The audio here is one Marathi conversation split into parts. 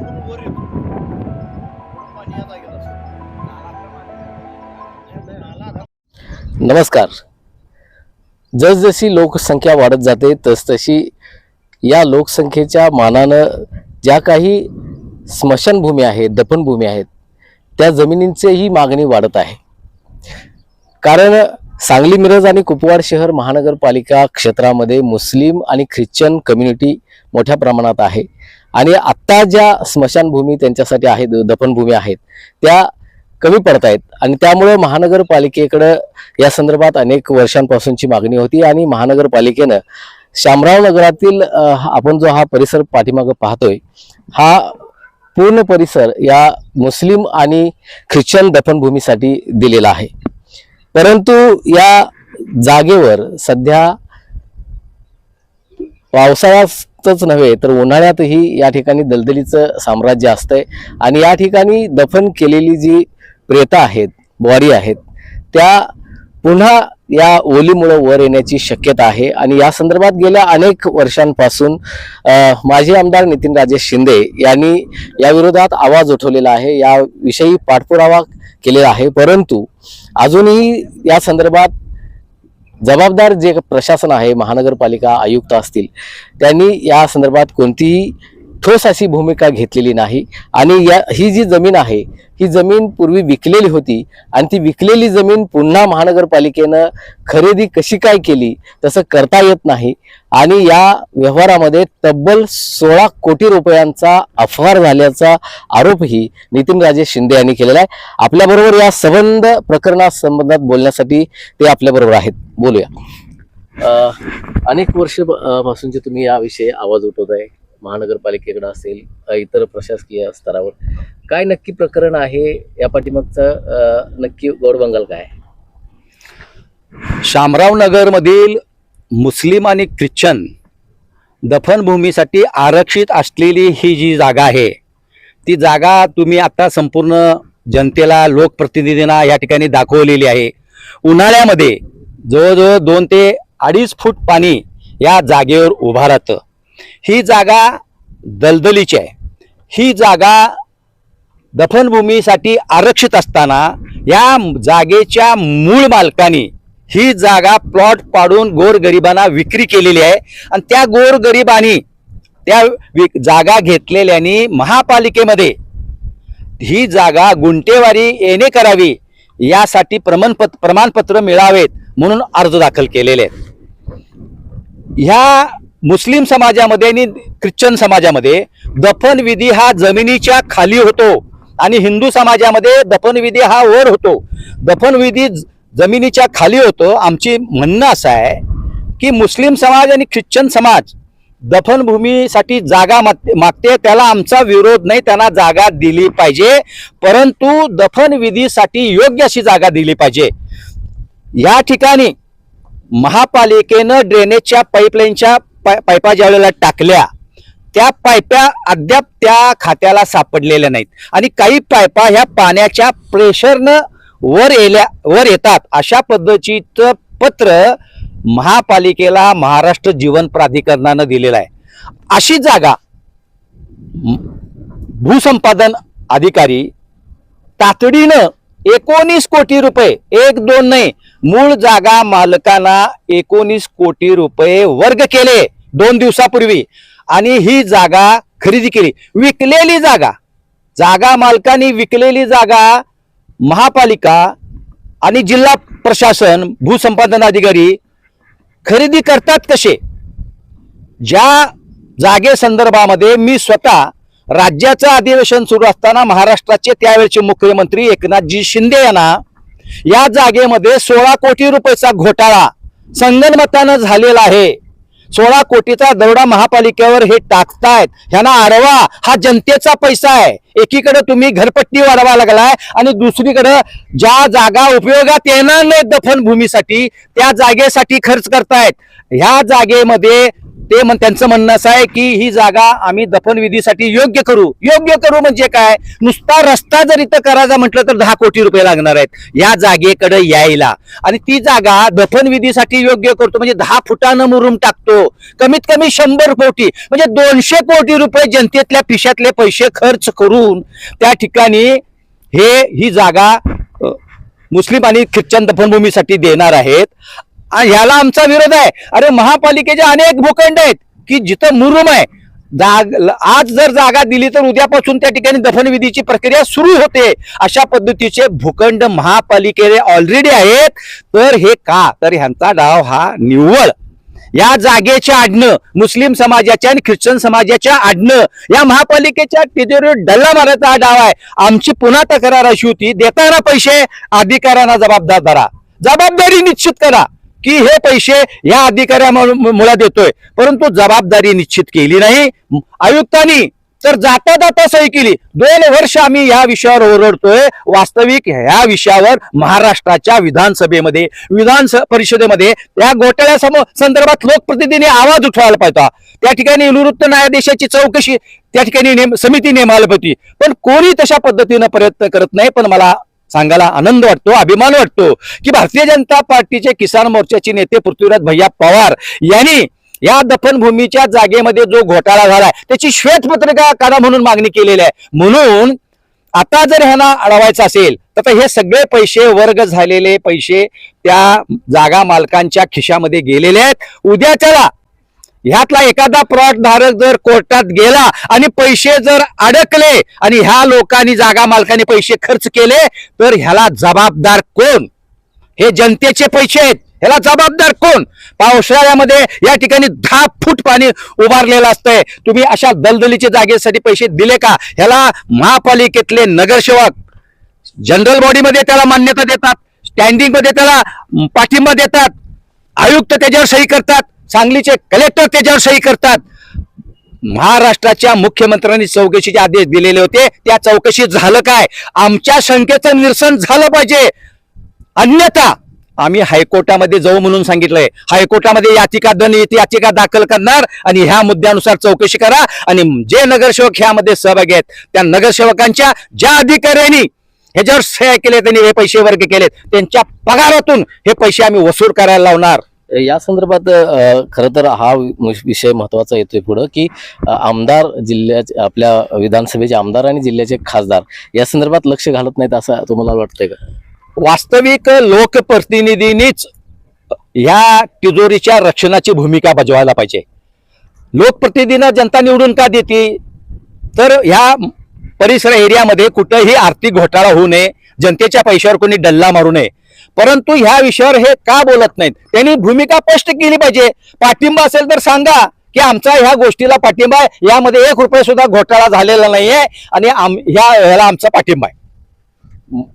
नाला वर येतो. पाणी या असतं. नमस्कार. जसजशी लोकसंख्या वाढत जाते तसतशी या लोकसंख्येच्या मानानं ज्या काही स्मशानभूमी आहेत दफनभूमी आहेत त्या जमिनींचीही मागणी वाढत आहे. कारण सांगली मिरज आणि कुपवाड शहर महानगरपालिका क्षेत्रामध्ये मुस्लिम आणि ख्रिश्चन कम्युनिटी मोठ्या प्रमाणात आहे. आणि आत्ता ज्या स्मशानभूमी त्यांच्यासाठी आहेत दफनभूमी आहेत त्या कमी पडत आहेत. आणि त्यामुळे महानगरपालिकेकडं या संदर्भात अनेक वर्षांपासूनची मागणी होती आणि महानगरपालिकेनं शामराव नगरातील आपण जो हा परिसर पाठीमागं पाहतोय हा पूर्ण परिसर या मुस्लिम आणि ख्रिश्चन दफनभूमीसाठी दिलेला आहे. परंतु या जागेवर सध्या पावसाळ्यातच नव्हे तर उन्हाळ्यातही या ठिकाणी दलदलीचं साम्राज्य असतंय. आणि या ठिकाणी दफन केलेली जी प्रेता आहेत बॉडी आहेत त्या पुन्हा या ओलीमुळं वर येण्याची शक्यता आहे. आणि या संदर्भात गेल्या अनेक वर्षांपासून माजी आमदार नितीनराजे शिंदे यांनी या विरोधात आवाज उठवलेला आहे. याविषयी पाठपुरावा केलेला आहे. परंतु अजूनही या संदर्भात जबाबदार जे प्रशासन आहे महानगरपालिका आयुक्त असतील त्यांनी या संदर्भात कोणतीही ठोस अशी भूमिका घेतलेली नाही. आणि या ही जी जमीन आहे ही जमीन पूर्वी विकलेली होती. आणि ती विकलेली जमीन पुन्हा महानगरपालिकेनं खरेदी कशी काय केली तसं करता येत नाही. आणि या व्यवहारामध्ये तब्बल सोळा कोटी रुपयांचा अफवार झाल्याचा आरोपही नितीनराजे शिंदे यांनी केलेला आहे. आपल्याबरोबर या संबंध प्रकरणासंबंधात बोलण्यासाठी ते आपल्याबरोबर आहेत. बोलूया. अनेक वर्ष पासूनचे तुम्ही याविषयी आवाज उठवत आहे महानगरपालिकेकडे असेल इतर प्रशासकीय स्तरावर काय नक्की प्रकरण आहे या पाठीमागचं? नक्की गोडबंगाल काय शामराव नगरमधील मुस्लिम आणि ख्रिश्चन दफनभूमीसाठी आरक्षित असलेली ही जी जागा आहे ती जागा तुम्ही आता संपूर्ण जनतेला लोकप्रतिनिधींना या ठिकाणी दाखवलेली आहे. उन्हाळ्यामध्ये जवळजवळ दोन ते अडीच फूट पाणी या जागेवर उभा राहतं. ही जागा दलदलीची आहे. ही जागा दफनभूमीसाठी आरक्षित असताना या जागेच्या मूळ मालकानी ही जागा प्लॉट पाडून गोरगरिबांना विक्री केलेली आहे. आणि त्या गोरगरिबांनी त्या विक जागा घेतलेल्यानी महापालिकेमध्ये ही जागा गुंटेवारी येणे करावी यासाठी प्रमाणपत्र प्रमाणपत्र मिळावेत म्हणून अर्ज दाखल केलेले आहेत. ह्या मुस्लिम समाजामध्ये आणि ख्रिश्चन समाजामध्ये दफनविधी हा जमिनीच्या खाली होतो आणि हिंदू समाजामध्ये दफनविधी हा वर होतो. दफनविधी ज- जमिनीच्या खाली होतो. आमची म्हणणं असं आहे की मुस्लिम समाज आणि ख्रिश्चन समाज दफनभूमीसाठी जागा मागते त्याला आमचा विरोध नाही त्यांना जागा दिली पाहिजे परंतु दफनविधीसाठी योग्य अशी जागा दिली पाहिजे. या ठिकाणी महापालिकेनं ड्रेनेजच्या पाईपलाईनच्या पाय पायपा ज्या वेळेला टाकल्या त्या पायप्या अद्याप त्या खात्याला सापडलेल्या नाहीत. आणि काही पायपा ह्या पाण्याच्या प्रेशरनं वर येल्या वर येतात. अशा पद्धतीचं पत्र महापालिकेला महाराष्ट्र जीवन प्राधिकरणानं दिलेलं आहे. अशी जागा भूसंपादन अधिकारी तातडीनं एकोणीस कोटी रुपये. एक दोन नाही. मूळ जागा मालकांना एकोणीस कोटी रुपये वर्ग केले दोन दिवसापूर्वी. आणि ही जागा खरेदी केली. विकलेली जागा. जागा मालकांनी विकलेली जागा महापालिका आणि जिल्हा प्रशासन भूसंपादन अधिकारी खरेदी करतात कसे? ज्या जागे संदर्भामध्ये मी स्वतः राज्याचं अधिवेशन सुरू असताना महाराष्ट्राचे त्यावेळचे मुख्यमंत्री एकनाथजी शिंदे यांना या जागेमध्ये सोळा कोटी रुपयाचा घोटाळा संगनमतानं झालेला आहे. सोळा कोटीचा दरोडा महापालिकेवर हे टाकतायत. ह्यांना आडवा हा जनतेचा पैसा आहे. एकीकडे तुम्ही घरपट्टी वाढवा लागलाय आणि दुसरीकडे ज्या जागा उपयोगात येणार नाही दफनभूमीसाठी त्या जागेसाठी खर्च करतायत. ह्या जागेमध्ये ते म्हण त्यांचं म्हणणं असं आहे की ही जागा आम्ही दफनविधीसाठी योग्य करू. योग्य करू म्हणजे काय? नुसता रस्ता जर इथं करायचा म्हटलं तर दहा कोटी रुपये लागणार आहेत. या जागेकडे यायला. आणि ती जागा दफनविधीसाठी योग्य करतो. म्हणजे दहा फुटानं मुरूम टाकतो. कमीत कमी शंभर कोटी म्हणजे दोनशे कोटी रुपये जनतेतल्या पिशातले पैसे खर्च करून त्या ठिकाणी हे ही जागा मुस्लिम आणि ख्रिश्चन दफनभूमीसाठी देणार आहेत. ह्याला आमचा विरोध आहे. अरे महापालिकेचे अनेक भूखंड आहेत की जिथं मुरुम आहे. जाग आज जर जागा दिली तर उद्यापासून त्या ठिकाणी दफनविधीची प्रक्रिया सुरू होते. अशा पद्धतीचे भूखंड महापालिकेने ऑलरेडी आहेत. तर हे का? तर ह्यांचा डाव हा निव्वळ. या जागेच्या आडणं मुस्लिम समाजाच्या आणि ख्रिश्चन समाजाच्या आडणं या महापालिकेच्या तिजोरीवर डल्ला मारायचा हा डाव आहे. आमची पुन्हा तक्रार अशी होती देताना पैसे अधिकाऱ्यांना जबाबदार धरा. जबाबदारी निश्चित करा. की हे पैसे या अधिकाऱ्यामुळे देतोय. परंतु जबाबदारी निश्चित केली नाही. आयुक्तांनी तर जाता जाता सही केली. दोन वर्ष आम्ही या विषयावर ओरडतोय. वास्तविक ह्या विषयावर महाराष्ट्राच्या विधानसभेमध्ये विधान परिषदेमध्ये या घोटाळ्या संदर्भात लोकप्रतिनिधीने आवाज उठवायला पाहिजे त्या ठिकाणी निवृत्त न्यायाधीशाची चौकशी त्या ठिकाणी नेम समिती नेमायला पाहिजे पण कोणी तशा पद्धतीनं प्रयत्न करत नाही पण मला सांगायला आनंद वाटतो अभिमान वाटतो की भारतीय जनता पार्टीचे किसान मोर्चाचे नेते पृथ्वीराज भैया पवार यांनी या दफनभूमीच्या जागेमध्ये जो घोटाळा झालाय त्याची श्वेतपत्रिका काढा म्हणून मागणी केलेली आहे. म्हणून आता जर ह्यांना अडवायचं असेल तर हे सगळे पैसे वर्ग झालेले पैसे त्या जागा मालकांच्या खिशामध्ये गेलेले आहेत. उद्या त्याला ह्यातला एखादा प्लॉट धारक जर कोर्टात गेला आणि पैसे जर अडकले आणि ह्या लोकांनी जागा मालकाने पैसे खर्च केले तर ह्याला जबाबदार कोण? हे जनतेचे पैसे आहेत. ह्याला जबाबदार कोण? पावसाळ्यामध्ये या ठिकाणी दहा फूट पाणी उभारलेलं असतंय. तुम्ही अशा दलदलीच्या जागेसाठी पैसे दिले का? ह्याला महापालिकेतले नगरसेवक जनरल बॉडीमध्ये त्याला मान्यता देतात स्टँडिंगमध्ये त्याला पाठिंबा देतात आयुक्त त्याच्यावर सही करतात. सांगलीचे कलेक्टर त्याच्यावर सही करतात. महाराष्ट्राच्या मुख्यमंत्र्यांनी चौकशीचे आदेश दिलेले होते. त्या चौकशीत झालं काय? आमच्या शंकेचं निरसन झालं पाहिजे. अन्यथा आम्ही हायकोर्टामध्ये जाऊ म्हणून सांगितलंय. हायकोर्टामध्ये याचिका दलित याचिका दाखल करणार आणि ह्या मुद्द्यानुसार चौकशी करा आणि जे नगरसेवक ह्यामध्ये सहभागी आहेत त्या नगरसेवकांच्या ज्या अधिकाऱ्यांनी ह्याच्यावर सह्या केले त्यांनी हे पैसे वर्ग केलेत त्यांच्या पगारातून हे पैसे आम्ही वसूल करायला लावणार. या संदर्भात अ, खरं तर हा वि- विषय महत्त्वाचा येतोय पुढं की आमदार जिल्ह्याचे आपल्या विधानसभेचे आमदार आणि जिल्ह्याचे खासदार या संदर्भात लक्ष घालत नाहीत असं तुम्हाला वाटतंय का? वास्तविक लोकप्रतिनिधींनीच ह्या तिजोरीच्या रक्षणाची भूमिका बजवायला पाहिजे. लोकप्रतिनिधींना जनता निवडून का देते? तर ह्या परिसर एरियामध्ये कुठंही आर्थिक घोटाळा होऊ नये जनतेच्या पैशावर कोणी डल्ला मारू नये परंतु ह्या विषयावर हे का बोलत नाहीत? त्यांनी भूमिका स्पष्ट केली पाहिजे. पाठिंबा असेल तर सांगा की आमचा ह्या गोष्टीला पाठिंबा आहे. यामध्ये एक रुपये सुद्धा घोटाळा झालेला नाहीये आणि आम ह्या ह्याला आमचा पाठिंबा आहे.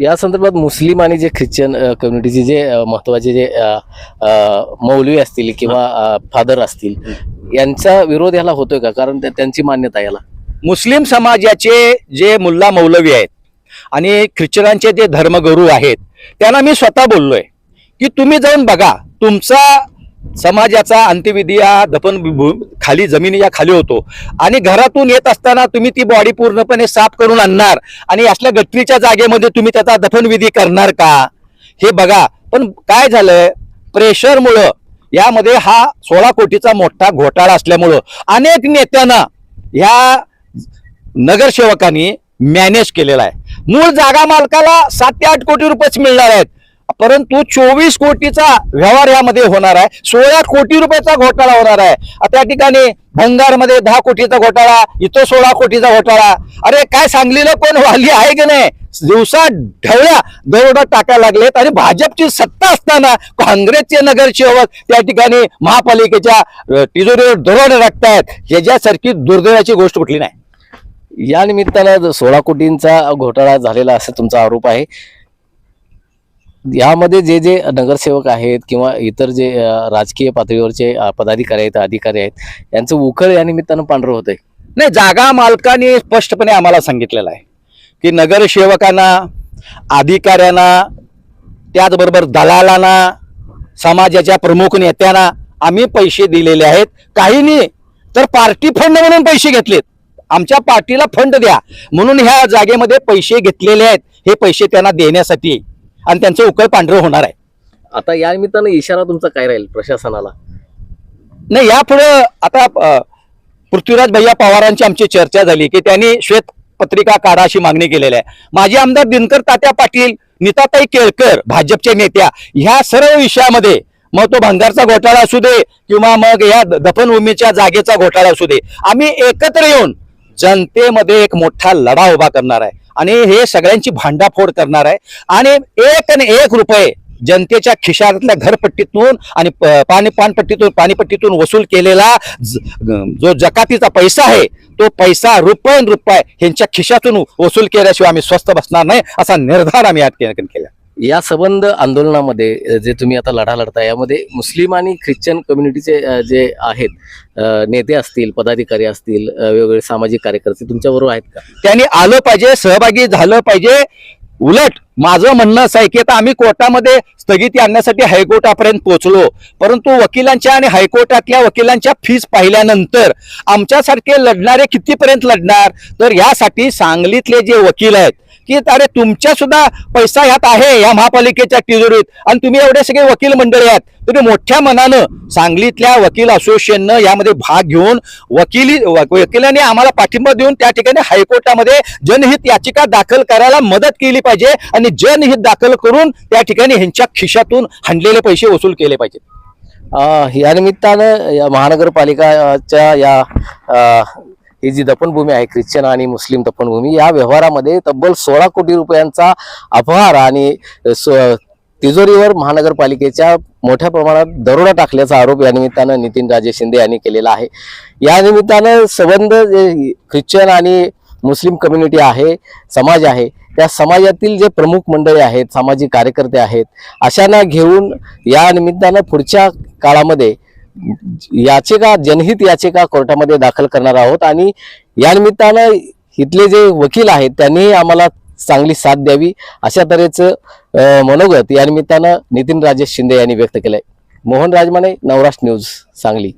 या संदर्भात मुस्लिम आणि जे ख्रिश्चन कम्युनिटीचे जे महत्त्वाचे जे मौलवी असतील किंवा फादर असतील यांचा विरोध याला होतोय का? कारण त्या- त्यांची मान्यता याला. मुस्लिम समाजाचे जे मुल्ला मौलवी आहेत आणि ख्रिश्चनांचे जे धर्मगुरू आहेत त्यांना मी स्वतः बोललोय की तुम्ही जाऊन बघा तुमचा समाजाचा अंत्यविधी या दफन खाली खाली जमिनीच्या खाली होतो. आणि घरातून येत असताना तुम्ही ती बॉडी पूर्णपणे साफ करून आणणार आणि असल्या गटरीच्या जागेमध्ये तुम्ही त्याचा दफनविधी करणार का? हे बघा. पण काय झालंय? प्रेशरमुळं यामध्ये हा सोळा कोटीचा मोठा घोटाळा असल्यामुळं अनेक नेत्यांना ह्या नगरसेवकांनी मॅनेज केलेला आहे. मूळ जागा मालकाला सात ते आठ कोटी रुपयेच मिळणार आहेत. परंतु चोवीस कोटीचा व्यवहार यामध्ये होणार आहे. सोळा कोटी रुपयाचा घोटाळा होणार आहे. त्या ठिकाणी भंगारमध्ये दहा कोटीचा घोटाळा इथं सोळा कोटीचा घोटाळा. अरे काय सांगलीला कोण वाली आहे की नाही? दिवसा ढवळ्या दरोडा टाकायला लागलेत आणि भाजपची सत्ता असताना काँग्रेसचे नगरसेवक त्या ठिकाणी महापालिकेच्या तिजोरीवर दरोडे टाकतायत. ह्याच्यासारखी दुर्दैवाची गोष्ट कुठली नाही. या निमित्तानं सोळा कोटींचा घोटाळा झालेला असं तुमचा आरोप आहे यामध्ये जे जे नगरसेवक आहेत किंवा इतर जे राजकीय पातळीवरचे पदाधिकारी आहेत अधिकारी आहेत यांचं उखळ या निमित्तानं पांढरं होतंय. नाही जागा मालकाने स्पष्टपणे आम्हाला सांगितलेलं आहे की नगरसेवकांना अधिकाऱ्यांना त्याचबरोबर दलालांना समाजाच्या प्रमुख नेत्यांना आम्ही पैसे दिलेले आहेत. काहींनी तर पार्टी फंड म्हणून पैसे घेतलेत. आमच्या पार्टीला फंड द्या. म्हणून ह्या जागेमध्ये पैसे घेतलेले आहेत. हे पैसे त्यांना देण्यासाठी. आणि त्यांचं उकळ पांढरं होणार आहे. आता या निमित्तानं इशारा तुमचा काय राहील प्रशासनाला? नाही यापुढं आता पृथ्वीराज भैया पवारांची आमची चर्चा झाली की त्यांनी श्वेत पत्रिका काढा अशी मागणी केलेली आहे. माजी आमदार दिनकर तात्या पाटील नीताताई केळकर भाजपच्या नेत्या ह्या सर्व विषयामध्ये मग तो भंगारचा घोटाळा असू दे किंवा मग या दफनभूमीच्या जागेचा घोटाळा असू दे. आम्ही एकत्र येऊन जनतेमध्ये एक मोठा लढा उभा करणार आहे. आणि हे सगळ्यांची भांडाफोड करणार आहे. आणि एक आणि एक रुपये जनतेच्या खिशातल्या घरपट्टीतून आणि प- पाणी पानपट्टीतून पाणीपट्टीतून वसूल केलेला जो जकातीचा पैसा आहे तो पैसा रुपये रुपये ह्यांच्या खिशातून वसूल केल्याशिवाय आम्ही स्वस्त बसणार नाही असा निर्धार आम्ही या ठिकाणी केला. या संबंध आंदोलनामध्ये जे तुम्ही आता लढा लढता यामध्ये मुस्लिम आणि ख्रिश्चन कम्युनिटीचे जे आहेत नेते असतील पदाधिकारी असतील वेगवेगळे सामाजिक कार्यकर्ते तुमच्याबरोबर आहेत का? त्यांनी आलं पाहिजे सहभागी झालं पाहिजे. उलट माझं म्हणणं असं आहे की आता आम्ही कोर्टामध्ये स्थगिती आणण्यासाठी हायकोर्टापर्यंत पोहोचलो. परंतु वकिलांच्या आणि हायकोर्टातल्या वकिलांच्या फीस पाहिल्यानंतर आमच्यासारखे लढणारे कितीपर्यंत लढणार? तर यासाठी सांगलीतले जे वकील आहेत की अरे तुमच्या सुद्धा पैसा ह्यात आहे या महापालिकेच्या तिजोरीत. आणि तुम्ही एवढे सगळे वकील मंडळी आहेत. तुम्ही मोठ्या मनानं सांगलीतल्या वकील असोसिएशननं यामध्ये भाग घेऊन वकिली व- वकिलांनी आम्हाला पाठिंबा देऊन त्या ठिकाणी हायकोर्टामध्ये जनहित याचिका दाखल करायला मदत केली पाहिजे आणि जनहित दाखल करून त्या ठिकाणी ह्यांच्या खिशातून हाणलेले पैसे वसूल केले पाहिजेत. या निमित्तानं या महानगरपालिकाच्या या ही जी दफनभूमी आहे ख्रिश्चन आणि मुस्लिम दफनभूमी या व्यवहारामध्ये तब्बल सोळा कोटी रुपयांचा अपहार आणि तिजोरीवर महानगरपालिकेच्या मोठ्या प्रमाणात दरोडा टाकल्याचा आरोप या निमित्तानं नितीन राजे शिंदे यांनी केलेला आहे. या निमित्तानं संबंध जे ख्रिश्चन आणि मुस्लिम कम्युनिटी आहे समाज आहे त्या समाजातील जे प्रमुख मंडळी आहेत सामाजिक कार्यकर्ते आहेत अशांना घेऊन या निमित्तानं पुढच्या काळामध्ये याचिका जनहित याचिका कोर्टामध्ये दाखल करणार आहोत आणि या निमित्तानं इथले जे वकील आहेत त्यांनीही आम्हाला चांगली साथ द्यावी अशा तऱ्हेचं मनोगत या निमित्तानं नितीन राजेश शिंदे यांनी व्यक्त केलंय. मोहन राजमाने नवराष्ट्र न्यूज सांगली.